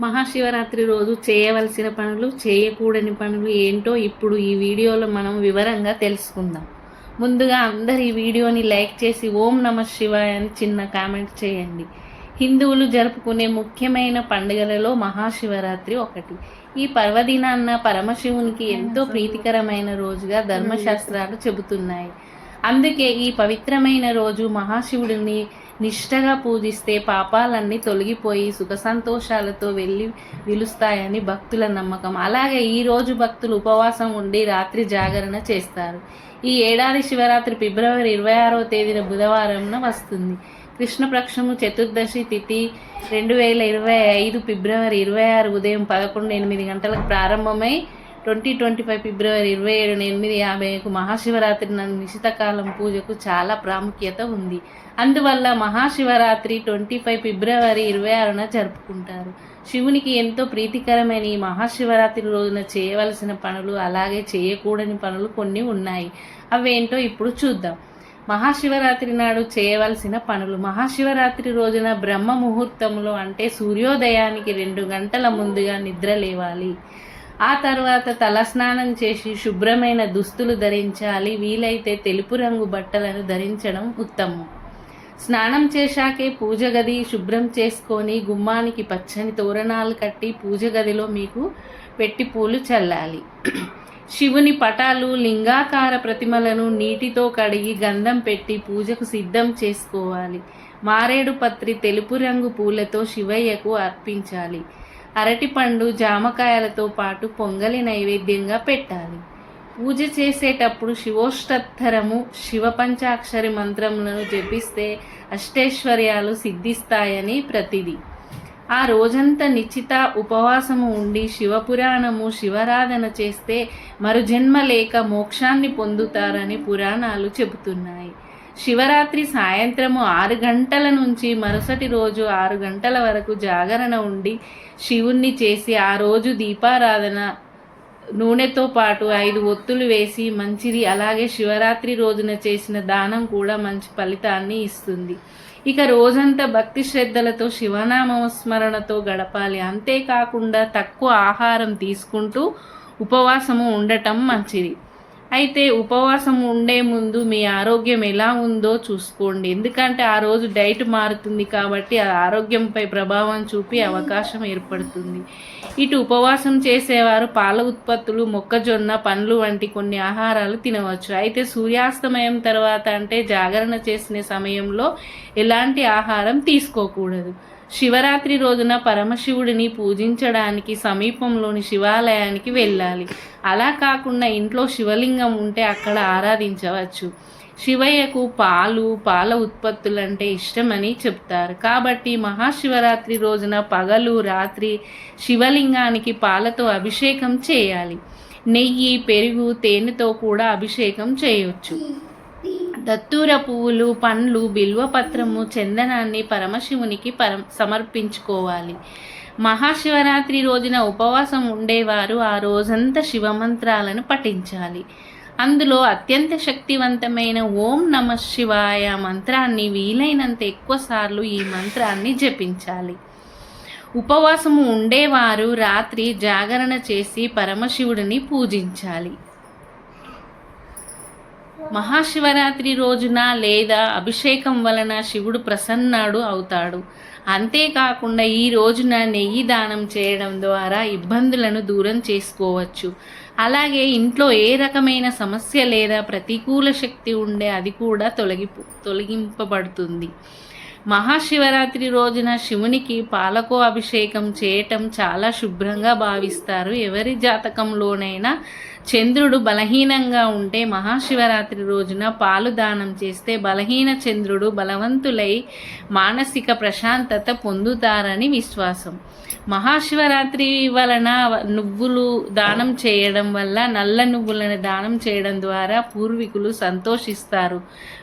మహాశివరాత్రి రోజు చేయవలసిన పనులు చేయకూడని పనులు ఏంటో ఇప్పుడు ఈ వీడియోలో మనం వివరంగా తెలుసుకుందాం. ముందుగా అందరు ఈ వీడియోని లైక్ చేసి ఓం నమ శివాయ అని చిన్న కామెంట్ చేయండి. హిందువులు జరుపుకునే ముఖ్యమైన పండుగలలో మహాశివరాత్రి ఒకటి. ఈ పర్వదినాన్న పరమశివునికి ఎంతో ప్రీతికరమైన రోజుగా ధర్మశాస్త్రాలు చెబుతున్నాయి. అందుకే ఈ పవిత్రమైన రోజు మహాశివుడిని నిష్టగా పూజిస్తే పాపాలన్నీ తొలగిపోయి సుఖ సంతోషాలతో వెళ్ళి విలుస్తాయని భక్తుల నమ్మకం. అలాగే ఈరోజు భక్తులు ఉపవాసం ఉండి రాత్రి జాగరణ చేస్తారు. ఈ ఏడాది శివరాత్రి ఫిబ్రవరి ఇరవై ఆరో తేదీన బుధవారంన వస్తుంది. కృష్ణపక్షము చతుర్దశి తిథి రెండు వేల ఇరవై ఐదు ఫిబ్రవరి ఇరవై ఆరు ఉదయం పదకొండు ఎనిమిది గంటలకు ప్రారంభమై ట్వంటీ ట్వంటీ ఫైవ్ ఫిబ్రవరి ఇరవై ఏడు ఎనిమిది యాభైకు మహాశివరాత్రి నిశితకాలం పూజకు చాలా ప్రాముఖ్యత ఉంది. అందువల్ల మహాశివరాత్రి ట్వంటీ ఫైవ్ ఫిబ్రవరి ఇరవై ఆరున జరుపుకుంటారు. శివునికి ఎంతో ప్రీతికరమైన ఈ మహాశివరాత్రి రోజున చేయవలసిన పనులు అలాగే చేయకూడని పనులు కొన్ని ఉన్నాయి. అవేంటో ఇప్పుడు చూద్దాం. మహాశివరాత్రి నాడు చేయవలసిన పనులు. మహాశివరాత్రి రోజున బ్రహ్మ ముహూర్తంలో అంటే సూర్యోదయానికి రెండు గంటల ముందుగా నిద్ర లేవాలి. ఆ తర్వాత తలస్నానం చేసి శుభ్రమైన దుస్తులు ధరించాలి. వీలైతే తెలుపు రంగు బట్టలను ధరించడం ఉత్తమం. స్నానం చేశాకే పూజ గది శుభ్రం చేసుకొని గుమ్మానికి పచ్చని తోరణాలు కట్టి పూజ గదిలో మీకు పెట్టి పూలు చల్లాలి. శివుని పటాలు లింగాకార ప్రతిమలను నీటితో కడిగి గంధం పెట్టి పూజకు సిద్ధం చేసుకోవాలి. మారేడు పత్రి తెలుపు రంగు పూలతో శివయ్యకు అర్పించాలి. అరటిపండు జామకాయలతో పాటు పొంగలి నైవేద్యంగా పెట్టాలి. పూజ చేసేటప్పుడు శివోష్టత్తరము శివ పంచాక్షరి మంత్రములను జపిస్తే అష్టైశ్వర్యాలు సిద్ధిస్తాయని ప్రతిది. ఆ రోజంతా నిశ్చిత ఉపవాసము ఉండి శివపురాణము శివరాధన చేస్తే మరుజన్మ లేక మోక్షాన్ని పొందుతారని పురాణాలు చెబుతున్నాయి. శివరాత్రి సాయంత్రము ఆరు గంటల నుంచి మరుసటి రోజు ఆరు గంటల వరకు జాగరణ ఉండి శివుణ్ణి చేసి ఆ రోజు దీపారాధన నూనెతో పాటు ఐదు ఒత్తులు వేసి మంచిది. అలాగే శివరాత్రి రోజున చేసిన దానం కూడా మంచి ఫలితాన్ని ఇస్తుంది. ఇక రోజంతా భక్తి శ్రద్ధలతో శివనామస్మరణతో గడపాలి. అంతేకాకుండా తక్కువ ఆహారం తీసుకుంటూ ఉపవాసము ఉండటం మంచిది. అయితే ఉపవాసం ఉండే ముందు మీ ఆరోగ్యం ఎలా ఉందో చూసుకోండి. ఎందుకంటే ఆ రోజు డైట్ మారుతుంది కాబట్టి ఆ ఆరోగ్యంపై ప్రభావం చూపి అవకాశం ఏర్పడుతుంది. ఇటు ఉపవాసం చేసేవారు పాల ఉత్పత్తులు మొక్కజొన్న పండ్లు వంటి కొన్ని ఆహారాలు తినవచ్చు. అయితే సూర్యాస్తమయం తర్వాత అంటే జాగరణ చేసిన సమయంలో ఎలాంటి ఆహారం తీసుకోకూడదు. శివరాత్రి రోజున పరమశివుడిని పూజించడానికి సమీపంలోని శివాలయానికి వెళ్ళాలి. అలా కాకుండా ఇంట్లో శివలింగం ఉంటే అక్కడ ఆరాధించవచ్చు. శివయ్యకు పాలు పాల ఉత్పత్తులు అంటే ఇష్టమని చెప్తారు. కాబట్టి మహాశివరాత్రి రోజున పగలు రాత్రి శివలింగానికి పాలతో అభిషేకం చేయాలి. నెయ్యి పెరుగు తేనెతో కూడా అభిషేకం చేయవచ్చు దత్తూర పువ్వులు పండ్లు బిల్వపత్రము చందనాన్ని పరమశివునికి పరం సమర్పించుకోవాలి. మహాశివరాత్రి రోజున ఉపవాసం ఉండేవారు ఆ రోజంతా శివమంత్రాలను పఠించాలి. అందులో అత్యంత శక్తివంతమైన ఓం నమ శివాయ మంత్రాన్ని వీలైనంత ఎక్కువసార్లు ఈ మంత్రాన్ని జపించాలి. ఉపవాసము ఉండేవారు రాత్రి జాగరణ చేసి పరమశివుడిని పూజించాలి. మహాశివరాత్రి రోజున లేదా అభిషేకం వలన శివుడు ప్రసన్నాడు అవుతాడు. అంతేకాకుండా ఈ రోజున నెయ్యి దానం చేయడం ద్వారా ఇబ్బందులను దూరం చేసుకోవచ్చు. అలాగే ఇంట్లో ఏ రకమైన సమస్య లేదా ప్రతికూల శక్తి ఉండే అది కూడా తొలగి తొలగింపబడుతుంది. మహాశివరాత్రి రోజున శివునికి పాలకో అభిషేకం చేయటం చాలా శుభ్రంగా భావిస్తారు. ఎవరి జాతకంలోనైనా చంద్రుడు బలహీనంగా ఉంటే మహాశివరాత్రి రోజున పాలు దానం చేస్తే బలహీన చంద్రుడు బలవంతులై మానసిక ప్రశాంతత పొందుతారని విశ్వాసం. మహాశివరాత్రి వలన నువ్వులు దానం చేయడం వల్ల నల్ల నువ్వులను దానం చేయడం ద్వారా పూర్వీకులు సంతోషిస్తారు.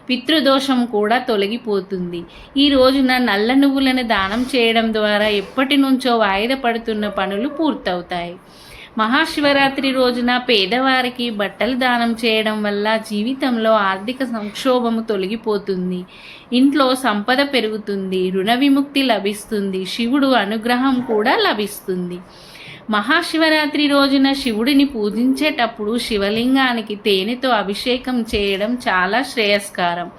పితృదోషం కూడా తొలగిపోతుంది. ఈ రోజున నల్ల నువ్వులను దానం చేయడం ద్వారా ఎప్పటి నుంచో వాయిదా పడుతున్న పనులు పూర్తవుతాయి. మహాశివరాత్రి రోజున పేదవారికి బట్టలు దానం చేయడం వల్ల జీవితంలో ఆర్థిక సంక్షోభము తొలగిపోతుంది. ఇంట్లో సంపద పెరుగుతుంది రుణ విముక్తి లభిస్తుంది శివుడు అనుగ్రహం కూడా లభిస్తుంది. మహాశివరాత్రి రోజున శివుడిని పూజించేటప్పుడు శివలింగానికి తేనెతో అభిషేకం చేయడం చాలా శ్రేయస్కారం.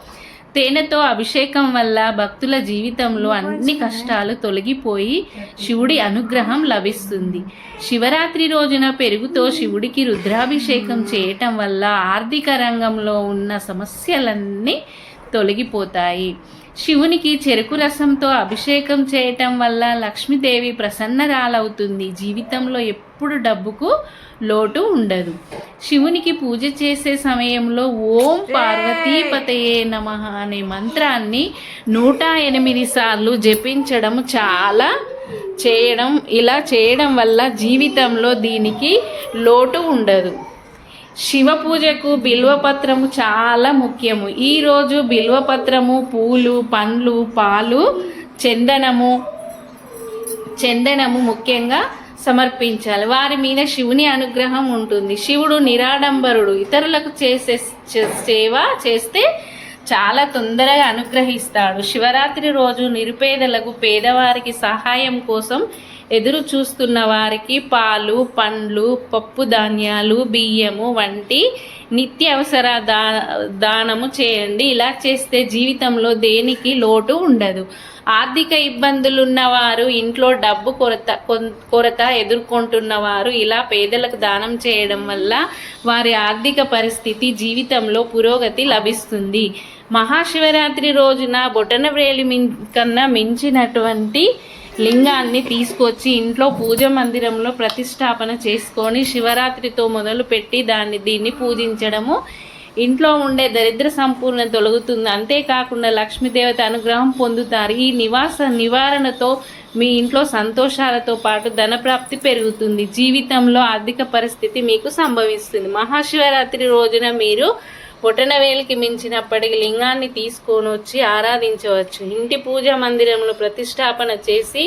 తేనెతో అభిషేకం వల్ల భక్తుల జీవితంలో అన్ని కష్టాలు తొలగిపోయి శివుడి అనుగ్రహం లభిస్తుంది. శివరాత్రి రోజున పెరుగుతో శివుడికి రుద్రాభిషేకం చేయటం వల్ల ఆర్థిక రంగంలో ఉన్న సమస్యలన్నీ తొలగిపోతాయి. శివునికి చెరుకు రసంతో అభిషేకం చేయటం వల్ల లక్ష్మీదేవి ప్రసన్నరాలవుతుంది. జీవితంలో ఎప్పుడు డబ్బుకు లోటు ఉండదు. శివునికి పూజ చేసే సమయంలో ఓం పార్వతీపతయే నమ అనే మంత్రాన్ని నూట ఎనిమిది సార్లు జపించడం చాలా చేయడం ఇలా చేయడం వల్ల జీవితంలో దీనికి లోటు ఉండదు. శివ పూజకు బిల్వపత్రము చాలా ముఖ్యము. ఈరోజు బిల్వపత్రము పూలు పండ్లు పాలు చందనము చందనము ముఖ్యంగా సమర్పించాలి. వారి మీద శివుని అనుగ్రహం ఉంటుంది. శివుడు నిరాడంబరుడు. ఇతరులకు చేసే సేవ చేస్తే చాలా తొందరగా అనుగ్రహిస్తాడు. శివరాత్రి రోజు నిరుపేదలకు పేదవారికి సహాయం కోసం ఎదురు చూస్తున్న వారికి పాలు పండ్లు పప్పు ధాన్యాలు బియ్యము వంటి నిత్యావసర దా దానము చేయండి. ఇలా చేస్తే జీవితంలో దేనికి లోటు ఉండదు. ఆర్థిక ఇబ్బందులు ఉన్నవారు ఇంట్లో డబ్బు కొరత కొరత ఎదుర్కొంటున్నవారు ఇలా పేదలకు దానం చేయడం వల్ల వారి ఆర్థిక పరిస్థితి జీవితంలో పురోగతి లభిస్తుంది. మహాశివరాత్రి రోజున బొటనవేలి మిన్ కన్నా మించినటువంటి లింగాన్ని తీసుకొచ్చి ఇంట్లో పూజ మందిరంలో ప్రతిష్టాపన చేసుకొని శివరాత్రితో మొదలుపెట్టి దాన్ని దీన్ని పూజించడము. ఇంట్లో ఉండే దరిద్ర సంపూర్ణ తొలగుతుంది. అంతేకాకుండా లక్ష్మీదేవత అనుగ్రహం పొందుతారు. ఈ నివాస నివారణతో మీ ఇంట్లో సంతోషాలతో పాటు ధనప్రాప్తి పెరుగుతుంది. జీవితంలో ఆర్థిక పరిస్థితి మీకు సంభవిస్తుంది. మహాశివరాత్రి రోజున మీరు బొటనవేలికి మించినప్పటికీ లింగాన్ని తీసుకొని వచ్చి ఆరాధించవచ్చు. ఇంటి పూజ మందిరంలో ప్రతిష్టాపన చేసి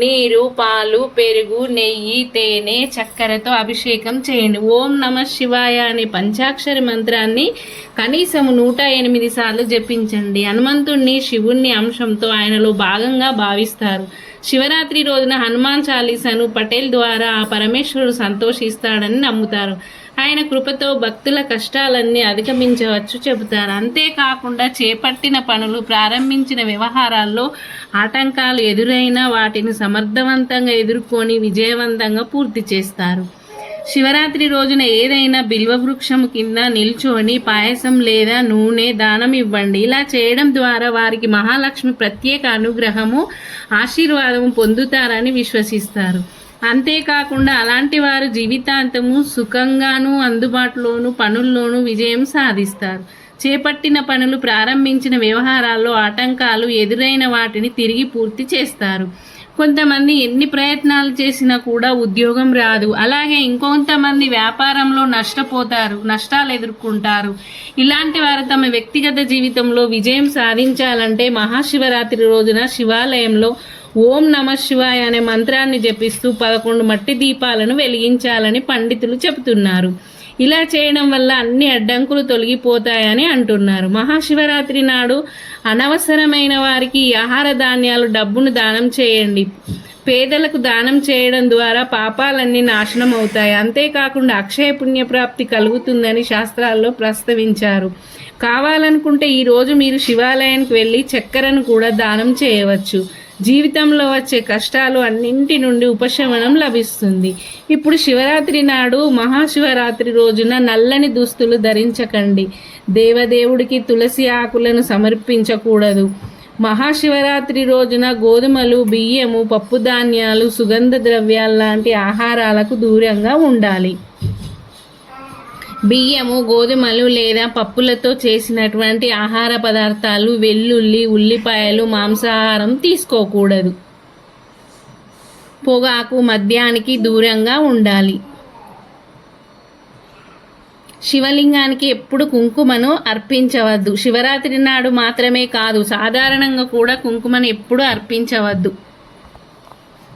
నీరు పాలు పెరుగు నెయ్యి తేనె చక్కెరతో అభిషేకం చేయండి. ఓం నమ శివాయ అనే పంచాక్షరి మంత్రాన్ని కనీసం నూట ఎనిమిది సార్లు జపించండి. హనుమంతుణ్ణి శివుణ్ణి అంశంతో ఆయనలో భాగంగా భావిస్తారు. శివరాత్రి రోజున హనుమాన్ చాలీసాను పటేల్ ద్వారా ఆ పరమేశ్వరుడు సంతోషిస్తాడని నమ్ముతారు. ఆయన కృపతో భక్తుల కష్టాలన్నీ అధిగమించవచ్చు చెబుతారు. అంతేకాకుండా చేపట్టిన పనులు ప్రారంభించిన వ్యవహారాల్లో ఆటంకాలు ఎదురైనా వాటిని సమర్థవంతంగా ఎదుర్కొని విజయవంతంగా పూర్తి చేస్తారు. శివరాత్రి రోజున ఏదైనా బిల్వ వృక్షము కింద నిల్చొని పాయసం లేదా నూనె దానం ఇవ్వండి. ఇలా చేయడం ద్వారా వారికి మహాలక్ష్మి ప్రత్యేక అనుగ్రహము ఆశీర్వాదము పొందుతారని విశ్వసిస్తారు. అంతేకాకుండా అలాంటి వారు జీవితాంతము సుఖంగాను అందుబాటులోను పనుల్లోనూ విజయం సాధిస్తారు. చేపట్టిన పనులు ప్రారంభించిన వ్యవహారాల్లో ఆటంకాలు ఎదురైన వాటిని తిరిగి పూర్తి చేస్తారు. కొంతమంది ఎన్ని ప్రయత్నాలు చేసినా కూడా ఉద్యోగం రాదు. అలాగే ఇంకొంతమంది వ్యాపారంలో నష్టపోతారు నష్టాలు ఎదుర్కొంటారు. ఇలాంటి వారు తమ వ్యక్తిగత జీవితంలో విజయం సాధించాలంటే మహాశివరాత్రి రోజున శివాలయంలో ఓం నమ శివాయ అనే మంత్రాన్ని జపిస్తూ పదకొండు మట్టి దీపాలను వెలిగించాలని పండితులు చెబుతున్నారు. ఇలా చేయడం వల్ల అన్ని అడ్డంకులు తొలగిపోతాయని అంటున్నారు. మహాశివరాత్రి నాడు అనవసరమైన వారికి ఆహార ధాన్యాలు డబ్బును దానం చేయండి. పేదలకు దానం చేయడం ద్వారా పాపాలన్నీ నాశనం అవుతాయి. అంతేకాకుండా అక్షయ పుణ్యప్రాప్తి కలుగుతుందని శాస్త్రాల్లో ప్రస్తావించారు. కావాలనుకుంటే ఈరోజు మీరు శివాలయానికి వెళ్ళి చక్కెరను కూడా దానం చేయవచ్చు. జీవితంలో వచ్చే కష్టాలు అన్నింటి నుండి ఉపశమనం లభిస్తుంది. ఇప్పుడు శివరాత్రి నాడు మహాశివరాత్రి రోజున నల్లని దుస్తులు ధరించకండి. దేవదేవుడికి తులసి ఆకులను సమర్పించకూడదు. మహాశివరాత్రి రోజున గోధుమలు బియ్యము పప్పు ధాన్యాలు సుగంధ ద్రవ్యాలు లాంటి ఆహారాలకు దూరంగా ఉండాలి. బియ్యము గోధుమలు లేదా పప్పులతో చేసినటువంటి ఆహార పదార్థాలు వెల్లుల్లి ఉల్లిపాయలు మాంసాహారం తీసుకోకూడదు. పొగాకు మద్యానికి దూరంగా ఉండాలి. శివలింగానికి ఎప్పుడు కుంకుమను అర్పించవద్దు. శివరాత్రి నాడు మాత్రమే కాదు సాధారణంగా కూడా కుంకుమను ఎప్పుడు అర్పించవద్దు.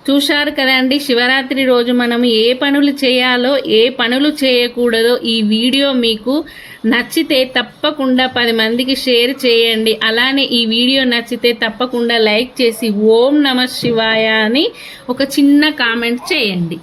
చూశారు కదండి శివరాత్రి రోజు మనం ఏ పనులు చేయాలో ఏ పనులు చేయకూడదో ఈ వీడియో మీకు నచ్చితే తప్పకుండా పది మందికి షేర్ చేయండి. అలానే ఈ వీడియో నచ్చితే తప్పకుండా లైక్ చేసి ఓం నమ శివాయ అని ఒక చిన్న కామెంట్ చేయండి.